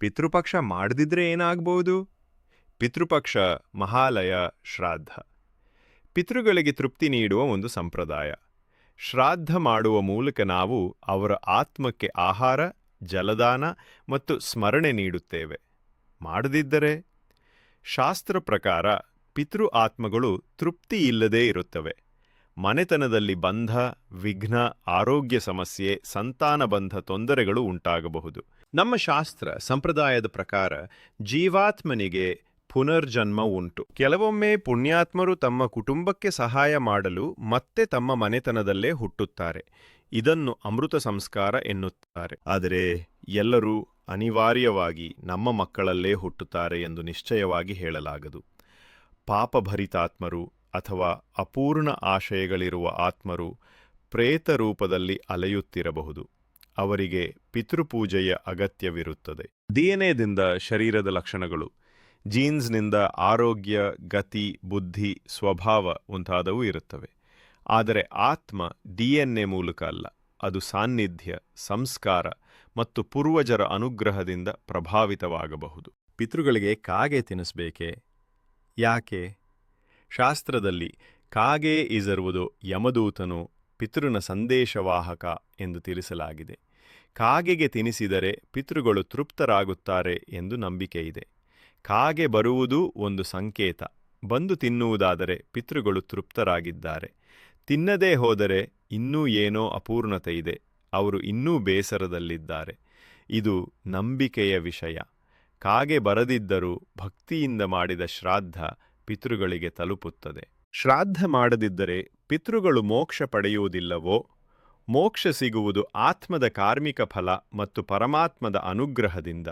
ಪಿತೃಪಕ್ಷ ಮಾಡದಿದ್ರೆ ಏನಾಗ್ಬೋದು? ಪಿತೃಪಕ್ಷ ಮಹಾಲಯ ಶ್ರಾದ್ದ. ಪಿತೃಗಳಿಗೆ ತೃಪ್ತಿ ನೀಡುವ ಒಂದು ಸಂಪ್ರದಾಯ. ಶ್ರಾದ್ದ ಮಾಡುವ ಮೂಲಕ ನಾವು ಅವರ ಆತ್ಮಕ್ಕೆ ಆಹಾರ, ಜಲದಾನ ಮತ್ತು ಸ್ಮರಣೆ ನೀಡುತ್ತೇವೆ. ಮಾಡದಿದ್ದರೆ? ಶಾಸ್ತ್ರ ಪ್ರಕಾರ ಪಿತೃ ಆತ್ಮಗಳು ತೃಪ್ತಿ ಇಲ್ಲದೇ ಇರುತ್ತವೆ. ಮನೆತನದಲ್ಲಿ ಬಂಧ, ವಿಘ್ನ, ಆರೋಗ್ಯ ಸಮಸ್ಯೆ ಸಂತಾನಬಂಧ ತೊಂದರೆಗಳು ಉಂಟಾಗಬಹುದು. ನಮ್ಮ ಶಾಸ್ತ್ರ, ಸಂಪ್ರದಾಯದ ಪ್ರಕಾರ ಜೀವಾತ್ಮನಿಗೆ ಪುನರ್ಜನ್ಮ ಉಂಟು. ಕೆಲವೊಮ್ಮೆ ಪುಣ್ಯಾತ್ಮರು ತಮ್ಮ ಕುಟುಂಬಕ್ಕೆ ಸಹಾಯ ಮಾಡಲು ಮತ್ತೆ ತಮ್ಮ ಮನೆತನದಲ್ಲೇ ಹುಟ್ಟುತ್ತಾರೆ. ಇದನ್ನು ಅಮೃತ ಸಂಸ್ಕಾರ ಎನ್ನುತ್ತಾರೆ. ಆದರೆ ಎಲ್ಲರೂ ಅನಿವಾರ್ಯವಾಗಿ ನಮ್ಮ ಮಕ್ಕಳಲ್ಲೇ ಹುಟ್ಟುತ್ತಾರೆ ಎಂದು ನಿಶ್ಚಯವಾಗಿ ಹೇಳಲಾಗದು. ಪಾಪಭರಿತಾತ್ಮರು ಅಥವಾ ಅಪೂರ್ಣ ಆಶಯಗಳಿರುವ ಆತ್ಮರು ಪ್ರೇತ ರೂಪದಲ್ಲಿ ಅಲೆಯುತ್ತಿರಬಹುದು. ಅವರಿಗೆ ಪಿತೃಪೂಜೆಯ ಅಗತ್ಯವಿರುತ್ತದೆ. ಡಿಎನ್ಎದಿಂದ ಶರೀರದ ಲಕ್ಷಣಗಳು ಜೀನ್ಸ್ನಿಂದ ಆರೋಗ್ಯ ಗತಿ ಬುದ್ಧಿ ಸ್ವಭಾವ ಮುಂತಾದವು ಇರುತ್ತವೆ. ಆದರೆ ಆತ್ಮ ಡಿಎನ್ಎ ಮೂಲಕ ಅಲ್ಲ ಅದು ಸಾನ್ನಿಧ್ಯ ಸಂಸ್ಕಾರ ಮತ್ತು ಪೂರ್ವಜರ ಅನುಗ್ರಹದಿಂದ ಪ್ರಭಾವಿತವಾಗಬಹುದು. ಪಿತೃಗಳಿಗೆ ಕಾಗೆ ತಿನ್ನಿಸ್ಬೇಕೆ ಯಾಕೆ? ಶಾಸ್ತ್ರದಲ್ಲಿ ಕಾಗೆ ಇಜರುವುದು ಯಮದೂತನು ಪಿತೃನ ಸಂದೇಶವಾಹಕ ಎಂದು ತಿಳಿಸಲಾಗಿದೆ. ಕಾಗೆಗೆ ತಿನಿಸಿದರೆ ಪಿತೃಗಳು ತೃಪ್ತರಾಗುತ್ತಾರೆ ಎಂದು ನಂಬಿಕೆಯಿದೆ ಕಾಗೆ ಬರುವುದು ಒಂದು ಸಂಕೇತ. ಬಂದು ತಿನ್ನುವುದಾದರೆ ಪಿತೃಗಳು ತೃಪ್ತರಾಗಿದ್ದಾರೆ. ತಿನ್ನದೇ ಹೋದರೆ ಇನ್ನೂ ಏನೋ ಅಪೂರ್ಣತೆ ಇದೆ. ಅವರು ಇನ್ನೂ ಬೇಸರದಲ್ಲಿದ್ದಾರೆ. ಇದು ನಂಬಿಕೆಯ ವಿಷಯ. ಕಾಗೆ ಬರದಿದ್ದರೂ ಭಕ್ತಿಯಿಂದ ಮಾಡಿದ ಶ್ರಾದ್ದ ಪಿತೃಗಳಿಗೆ ತಲುಪುತ್ತದೆ. ಶ್ರಾದ್ದ ಮಾಡದಿದ್ದರೆ ಪಿತೃಗಳು ಮೋಕ್ಷ ಪಡೆಯುವುದಿಲ್ಲವೋ? ಮೋಕ್ಷ ಸಿಗುವುದು ಆತ್ಮದ ಕಾರ್ಮಿಕ ಫಲ ಮತ್ತು ಪರಮಾತ್ಮದ ಅನುಗ್ರಹದಿಂದ.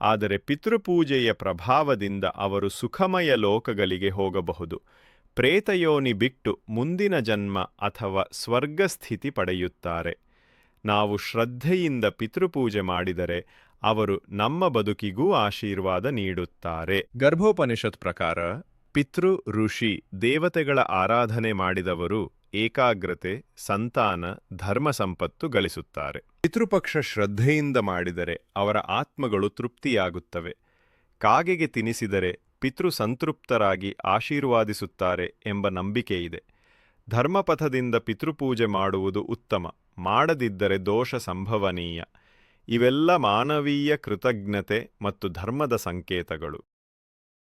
ಆದರೆ ಪಿತೃಪೂಜೆಯ ಪ್ರಭಾವದಿಂದ ಅವರು ಸುಖಮಯ ಲೋಕಗಳಿಗೆ ಹೋಗಬಹುದು. ಪ್ರೇತಯೋನಿ ಬಿಟ್ಟು ಮುಂದಿನ ಜನ್ಮ ಅಥವಾ ಸ್ವರ್ಗಸ್ಥಿತಿ ಪಡೆಯುತ್ತಾರೆ. ನಾವು ಶ್ರದ್ಧೆಯಿಂದ ಪಿತೃಪೂಜೆ ಮಾಡಿದರೆ ಅವರು ನಮ್ಮ ಬದುಕಿಗೂ ಆಶೀರ್ವಾದ ನೀಡುತ್ತಾರೆ. ಗರ್ಭೋಪನಿಷತ್ ಪ್ರಕಾರ ಪಿತೃ ಋಷಿ ದೇವತೆಗಳ ಆರಾಧನೆ ಮಾಡಿದವರು ಏಕಾಗ್ರತೆ, ಸಂತಾನ, ಧರ್ಮ ಸಂಪತ್ತು ಗಳಿಸುತ್ತಾರೆ. ಪಿತೃಪಕ್ಷ ಶ್ರದ್ಧೆಯಿಂದ ಮಾಡಿದರೆ ಅವರ ಆತ್ಮಗಳು ತೃಪ್ತಿಯಾಗುತ್ತವೆ. ಕಾಗೆಗೆ ತಿನಿಸಿದರೆ ಪಿತೃ ಸಂತೃಪ್ತರಾಗಿ ಆಶೀರ್ವಾದಿಸುತ್ತಾರೆ ಎಂಬ ನಂಬಿಕೆಯಿದೆ. ಧರ್ಮಪಥದಿಂದ ಪಿತೃಪೂಜೆ ಮಾಡುವುದು ಉತ್ತಮ, ಮಾಡದಿದ್ದರೆ ದೋಷ ಸಂಭವನೀಯ. ಇವೆಲ್ಲ ಮಾನವೀಯ ಕೃತಜ್ಞತೆ ಮತ್ತು ಧರ್ಮದ ಸಂಕೇತಗಳು.